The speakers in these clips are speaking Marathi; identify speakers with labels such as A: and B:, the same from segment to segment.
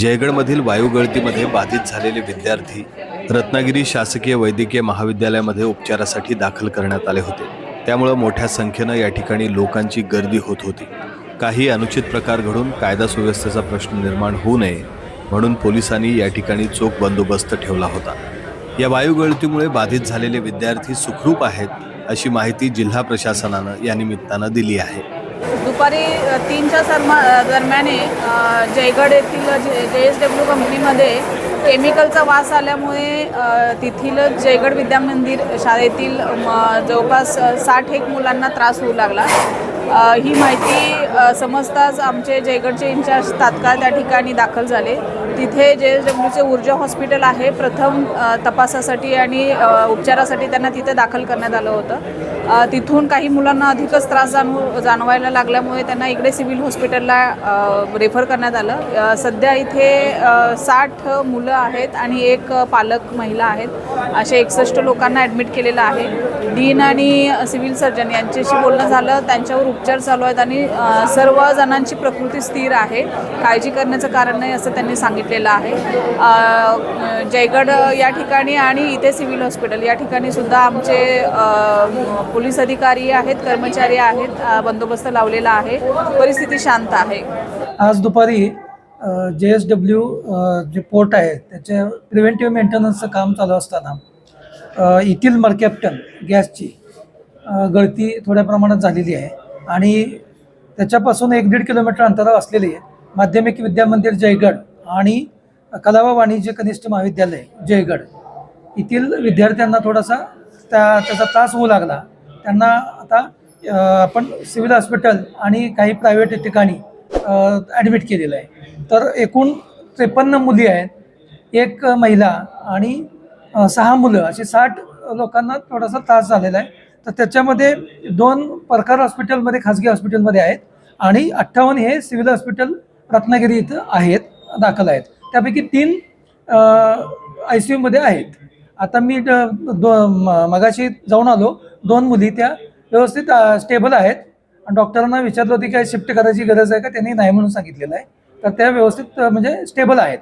A: जयगडमधील वायुगळतीमध्ये बाधित झालेले विद्यार्थी रत्नागिरी शासकीय वैद्यकीय महाविद्यालयामध्ये उपचारासाठी दाखल करण्यात आले होते. त्यामुळं मोठ्या संख्येनं या ठिकाणी लोकांची गर्दी होत होती. काही अनुचित प्रकार घडून कायदा सुव्यवस्थेचा प्रश्न निर्माण होऊ नये म्हणून पोलिसांनी या ठिकाणी चोख बंदोबस्त ठेवला होता. या वायुगळतीमुळे बाधित झालेले विद्यार्थी सुखरूप आहेत अशी माहिती जिल्हा प्रशासनानं या निमित्तानं दिली आहे.
B: दुपारी तीनच्या सरमा दरम्याने जयगड येथील जे जे एस डब्ल्यू कंपनीमध्ये केमिकलचा वास आल्यामुळे तेथील जयगड विद्यामंदिर शाळेतील जवळपास साठ एक मुलांना त्रास होऊ लागला. ही माहिती समजताच आमचे जयगडचे इंचार्ज तात्काळ त्या ठिकाणी दाखल झाले. तिथे जे एस डब्ल्यूचे ऊर्जा हॉस्पिटल आहे प्रथम तपासासाठी आणि उपचारासाठी त्यांना तिथे दाखल करण्यात आलं होतं. तिथून काही मुलांना अधिकच त्रास जाणवू जाणवायला लागल्यामुळे त्यांना इकडे सिव्हिल हॉस्पिटलला रेफर करण्यात आलं. सध्या इथे साठ मुलं आहेत आणि एक पालक महिला आहेत. असे एकसष्ट लोकांना ॲडमिट केलेलं आहे. डीन आणि सिव्हिल सर्जन यांच्याशी बोलणं झालं. त्यांच्यावर उपचार चालू आहेत आणि सर्व जणांची प्रकृती स्थिर आहे. काळजी करण्याचं कारण नाही असं त्यांनी सांगितलेलं आहे. जयगड या ठिकाणी आणि इथे सिव्हिल हॉस्पिटल या ठिकाणी सुद्धा आमचे पोलीस अधिकारी आहेत कर्मचारी आहेत बंदोबस्त लावलेला आहे. परिस्थिती शांत आहे.
C: आज दुपारी जे एस डब्ल्यू जे पोर्ट आहे त्याचे प्रिव्हेंटिव्ह मेंटेनन्सचं काम चालू असताना येथील मरकॅप्टन गॅसची गळती थोड्या प्रमाणात झालेली आहे. आणि त्याच्यापासून एक दीड किलोमीटर अंतरावर असलेले माध्यमिक विद्यामंदिर जयगड आणि कला व वाणिज्य कनिष्ठ महाविद्यालय जयगड. येथील विद्यार्थ्यांना थोडासा त्या त्याचा त्रास होऊ लागला. त्यांना आता आपण सिव्हिल हॉस्पिटल आणि काही प्रायव्हेट ठिकाणी ॲडमिट केलेलं आहे. तर एकूण त्रेपन्न मुली आहेत. एक महिला आणि सहा मुलं. असे साठ लोकांना थोडासा त्रास झालेला आहे. तर त्याच्यामध्ये दोन परकार हॉस्पिटलमध्ये खाजगी हॉस्पिटलमध्ये आहेत. आणि अठ्ठावन्न हे सिव्हिल हॉस्पिटल रत्नागिरी इथं आहेत दाखल आहेत. त्यापैकी तीन आय सी यूमध्ये आहेत. आता मी दो म- मगाशी जाऊन आलो. दोन मुली त्या व्यवस्थित स्टेबल आहेत. आणि डॉक्टरांना विचारलं होती काय शिफ्ट करायची गरज आहे का? त्यांनी नाही म्हणून सांगितलेलं आहे. तर त्या व्यवस्थित म्हणजे स्टेबल आहेत.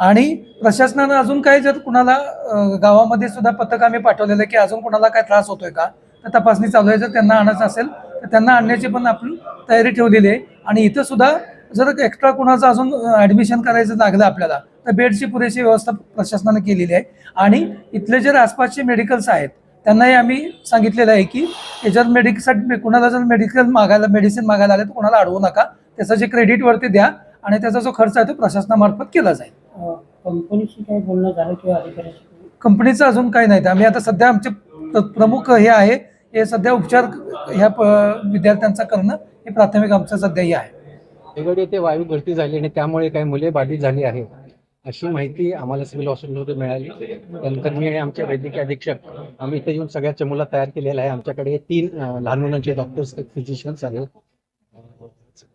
C: आणि प्रशासनानं अजून काही जर कुणाला गावामध्ये सुद्धा पथक आम्ही पाठवलेलं आहे की अजून कुणाला काय त्रास होतोय का तर तपासणी चालू आहे. जर त्यांना आणायचं असेल तर त्यांना आणण्याची पण आपण तयारी ठेवलेली आहे. आणि इथं सुद्धा जर एक्स्ट्रा कुणाचं अजून ॲडमिशन करायचं लागलं आपल्याला तर बेडची पुरेशी व्यवस्था प्रशासनानं केलेली आहे. आणि इथले जे आसपासचे मेडिकल्स आहेत त्यांनाही आम्ही सांगितलेलं आहे की याच्यात मेडिकसाठी कुणाला जर मेडिकल मागायला मेडिसिन मागायला आले तर कुणाला अडवू नका. त्याचं जे क्रेडिट वरती द्या आणि त्याचा जो खर्च आहे तो प्रशासनामार्फत केला जाईल.
D: कंपनीशी काय बोलणं झालं किंवा अधिकाऱ्याशी
C: कंपनीचं अजून काही नाही. आम्ही आता सध्या आमचे प्र- प्रमुख हे आहे. हे सध्या उपचार ह्या प- विद्यार्थ्यांचा करणं हे प्राथमिक आमचं सध्या हे आहे.
E: रायगड येथे वायू गळती झाली आणि त्यामुळे काही मुले बाधित झाली आहे अशी माहिती आम्हाला सिव्हिल हॉस्पिटलमध्ये मिळाली. त्यानंतर मी आणि आमचे वैद्यकीय अधीक्षक आम्ही इथे येऊन सगळ्या चमूला तयार केलेला आहे. आमच्याकडे तीन अं, लहान मुलांचे डॉक्टर्स फिजिशियन्स आहेत.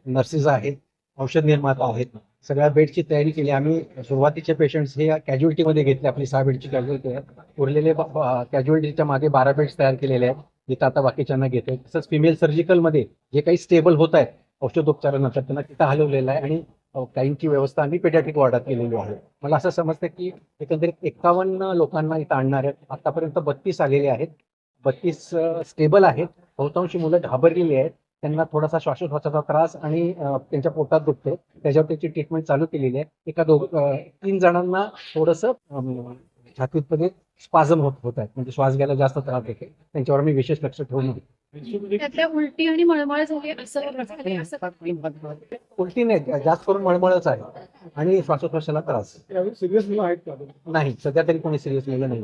E: नर्सेस आहेत. औषध निर्माता आहेत. सगळ्या बेडची तयारी केली. आम्ही सुरुवातीचे पेशंट्स हे कॅज्युअलिटीमध्ये घेतले. आपली सहा बेडची कॅज्युअलिटी आहे उरलेले कॅज्युअलिटीच्या मागे बारा बेड्स तयार केलेले आहेत जिथं आता बाकीच्यांना घेतोय. तसंच फिमेल सर्जिकलमध्ये जे काही स्टेबल होत आहेत औषधोपचारानंतर त्यांना तिथं हलवलेलं आहे आणि काहींची व्यवस्था आम्ही पेडियाट्रिक वॉर्डात केलेली आहे. मला असं समजतं की एकंदरीत एक्कावन्न लोकांना इथं आणणार आहेत. आतापर्यंत बत्तीस आलेले आहेत. बत्तीस स्टेबल आहेत. बहुतांशी मुलं घाबरलेली आहेत. त्यांना थोडासा श्वासोश्वासाचा त्रास आणि त्यांच्या पोटात दुखते त्याच्यावर त्याची ट्रीटमेंट चालू केलेली आहे. एका दोघ तीन जणांना थोडंसं छातीमध्ये स्पाझम होत होत आहेत म्हणजे श्वास घ्यायला जास्त त्रास होते त्यांच्यावर मी विशेष लक्ष ठेवून
F: उलटी आणि मळमळ झाली असं झाले असं
E: उलटी नाही जास्त करून मळमळच आहे. आणि श्वासोश्वासाला त्रास.
D: सिरियस मुलं आहेत का
E: नाही सध्या तरी कोणी सिरियस मुलं नाही.